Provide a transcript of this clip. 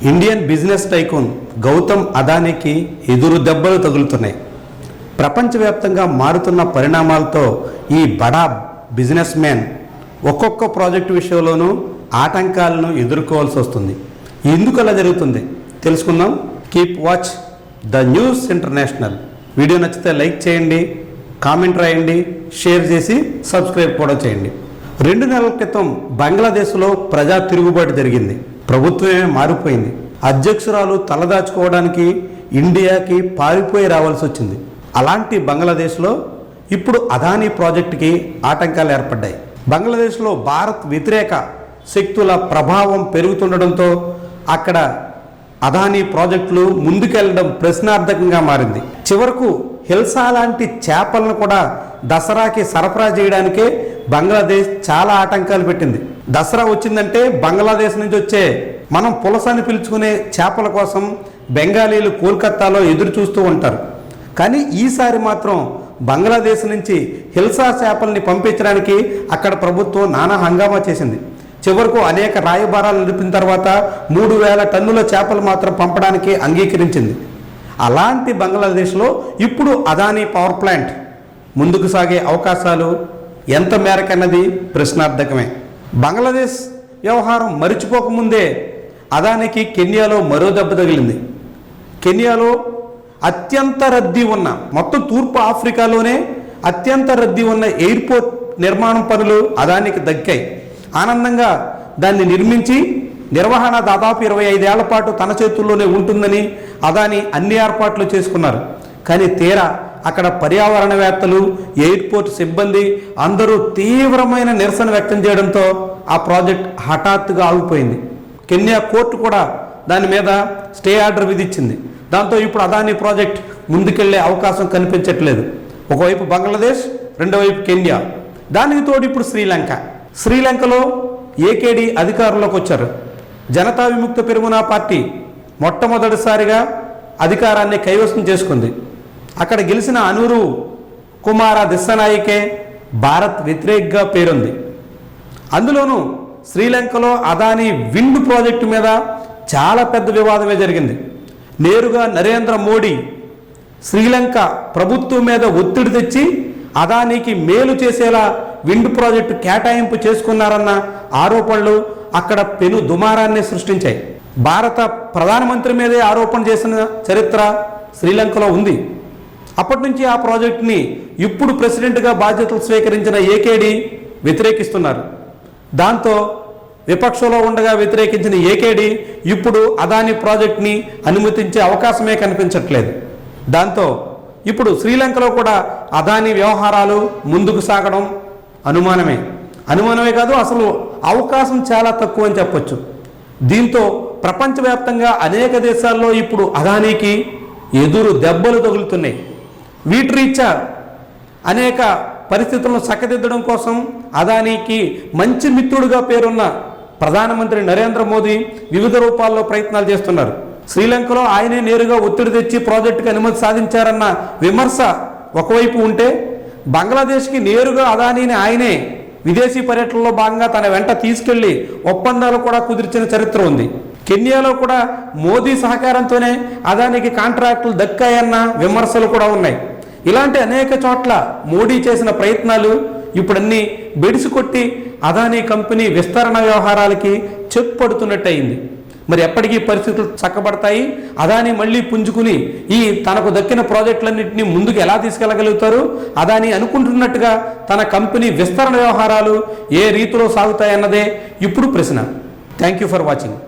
Indian business tycoon Gautam అదానీకి ఎదురు దెబ్బలు తగులుతున్నాయి. ప్రపంచవ్యాప్తంగా మారుతున్న పరిణామాలతో ఈ బడా బిజినెస్ మ్యాన్ ఒక్కొక్క ప్రాజెక్టు విషయంలోనూ ఆటంకాలను ఎదుర్కోవాల్సి వస్తుంది. ఎందుకు అలా జరుగుతుంది? తెలుసుకుందాం. Keep watch the news international. Video నచ్చితే లైక్ చేయండి కామెంట్ రాయండి షేర్ చేసి సబ్స్క్రైబ్ కూడా చేయండి. రెండు నెలల క్రితం బంగ్లాదేశ్లో ప్రజా తిరుగుబాటు జరిగింది. ప్రభుత్వమే మారిపోయింది. అధ్యక్షురాలు తలదాచుకోవడానికి ఇండియాకి పారిపోయి రావాల్సి వచ్చింది. అలాంటి బంగ్లాదేశ్లో ఇప్పుడు అదానీ ప్రాజెక్టుకి ఆటంకాలు ఏర్పడ్డాయి. బంగ్లాదేశ్లో భారత్ వ్యతిరేక శక్తుల ప్రభావం పెరుగుతుండడంతో అక్కడ అదానీ ప్రాజెక్టులు ముందుకెళ్ళడం ప్రశ్నార్థకంగా మారింది. చివరకు హిల్సా లాంటి చేపలను కూడా దసరాకి సరఫరా చేయడానికే బంగ్లాదేశ్ చాలా ఆటంకాలు పెట్టింది. దసరా వచ్చిందంటే బంగ్లాదేశ్ నుంచి వచ్చే మనం పులసని పిలుచుకునే చేపల కోసం బెంగాలీలు కోల్కత్తాలో ఎదురు చూస్తూ ఉంటారు. కానీ ఈసారి మాత్రం బంగ్లాదేశ్ నుంచి హిల్సా చేపల్ని పంపించడానికి అక్కడ ప్రభుత్వం నానా హంగామా చేసింది. చివరకు అనేక రాయబారాలు నిలిపిన తర్వాత మూడు వేల టన్నుల చేపలు మాత్రం పంపడానికి అంగీకరించింది. అలాంటి బంగ్లాదేశ్లో ఇప్పుడు అదానీ పవర్ ప్లాంట్ ముందుకు సాగే అవకాశాలు ఎంత మేరకన్నది ప్రశ్నార్థకమే. బంగ్లాదేశ్ వ్యవహారం మరిచిపోకముందే అదానికి కెన్యాలో మరో దెబ్బ తగిలింది. కెన్యాలో అత్యంత రద్దీ ఉన్న మొత్తం తూర్పు ఆఫ్రికాలోనే అత్యంత రద్దీ ఉన్న ఎయిర్పోర్ట్ నిర్మాణం పనులు అదానికి దక్కాయి. ఆనందంగా దాన్ని నిర్మించి నిర్వహణ దాదాపు ఇరవై ఐదేళ్ళ పాటు తన చేతుల్లోనే ఉంటుందని అదాని అన్ని ఏర్పాట్లు చేసుకున్నారు. కానీ తీరా అక్కడ పర్యావరణవేత్తలు ఎయిర్పోర్ట్ సిబ్బంది అందరూ తీవ్రమైన నిరసన వ్యక్తం చేయడంతో ఆ ప్రాజెక్ట్ హఠాత్తుగా ఆగిపోయింది. కెన్యా కోర్టు కూడా దాని మీద స్టే ఆర్డర్ విధించింది. దాంతో ఇప్పుడు అదాని ప్రాజెక్ట్ ముందుకెళ్ళే అవకాశం కనిపించట్లేదు. ఒకవైపు బంగ్లాదేశ్ రెండో వైపు కెన్యా. దానికి తోడు ఇప్పుడు శ్రీలంక. శ్రీలంకలో ఏకేడి అధికారంలోకి వచ్చారు. జనతా విముక్త పెరుగునా పార్టీ మొట్టమొదటిసారిగా అధికారాన్ని కైవసం చేసుకుంది. అక్కడ గెలిచిన అనూరు కుమార దిశానాయకే భారత్ వ్యతిరేక్గా పేరుంది. అందులోనూ శ్రీలంకలో అదానీ విండ్ ప్రాజెక్టు మీద చాలా పెద్ద వివాదమే జరిగింది. నేరుగా నరేంద్ర మోడీ శ్రీలంక ప్రభుత్వం మీద ఒత్తిడి తెచ్చి అదానికి మేలు చేసేలా విండ్ ప్రాజెక్టు కేటాయింపు చేసుకున్నారన్న ఆరోపణలు అక్కడ పెను దుమారాన్ని సృష్టించాయి. భారత ప్రధానమంత్రి మీదే ఆరోపణ చేసిన చరిత్ర శ్రీలంకలో ఉంది. అప్పటి నుంచి ఆ ప్రాజెక్టుని ఇప్పుడు ప్రెసిడెంట్గా బాధ్యతలు స్వీకరించిన ఏకేడి వ్యతిరేకిస్తున్నారు. దాంతో విపక్షంలో ఉండగా వ్యతిరేకించిన ఏకేడి ఇప్పుడు అదాని ప్రాజెక్ట్ని అనుమతించే అవకాశమే కనిపించట్లేదు. దాంతో ఇప్పుడు శ్రీలంకలో కూడా అదాని వ్యవహారాలు ముందుకు సాగడం అనుమానమే. అనుమానమే కాదు అసలు అవకాశం చాలా తక్కువ అని చెప్పొచ్చు. దీంతో ప్రపంచవ్యాప్తంగా అనేక దేశాల్లో ఇప్పుడు అదానికి ఎదురు దెబ్బలు తగులుతున్నాయి. వీటిరీత్యా అనేక పరిస్థితులను చక్కదిద్దడం కోసం అదానికి మంచి మిత్రుడుగా పేరున్న ప్రధానమంత్రి నరేంద్ర మోదీ వివిధ రూపాల్లో ప్రయత్నాలు చేస్తున్నారు. శ్రీలంకలో ఆయనే నేరుగా ఒత్తిడి తెచ్చి ప్రాజెక్టుకు అనుమతి సాధించారన్న విమర్శ ఒకవైపు ఉంటే బంగ్లాదేశ్కి నేరుగా అదానీని ఆయనే విదేశీ పర్యటనలో భాగంగా తన వెంట తీసుకెళ్ళి ఒప్పందాలు కూడా కుదిర్చిన చరిత్ర ఉంది. కెన్యాలో కూడా మోదీ సహకారంతోనే అదానికి కాంట్రాక్టులు దక్కాయన్న విమర్శలు కూడా ఉన్నాయి. ఇలాంటి అనేక చోట్ల మోడీ చేసిన ప్రయత్నాలు ఇప్పుడన్నీ బెడిసి కొట్టి అదానీ కంపెనీ విస్తరణ వ్యవహారాలకి చెక్ అయింది మరి ఎప్పటికీ పరిస్థితులు చక్కబడతాయి. అదాని మళ్ళీ పుంజుకుని ఈ తనకు దక్కిన ప్రాజెక్టులన్నింటినీ ముందుకు ఎలా తీసుకెళ్ళగలుగుతారు అదాని అనుకుంటున్నట్టుగా తన కంపెనీ విస్తరణ వ్యవహారాలు ఏ రీతిలో సాగుతాయన్నదే ఇప్పుడు ప్రశ్న. Thank you for watching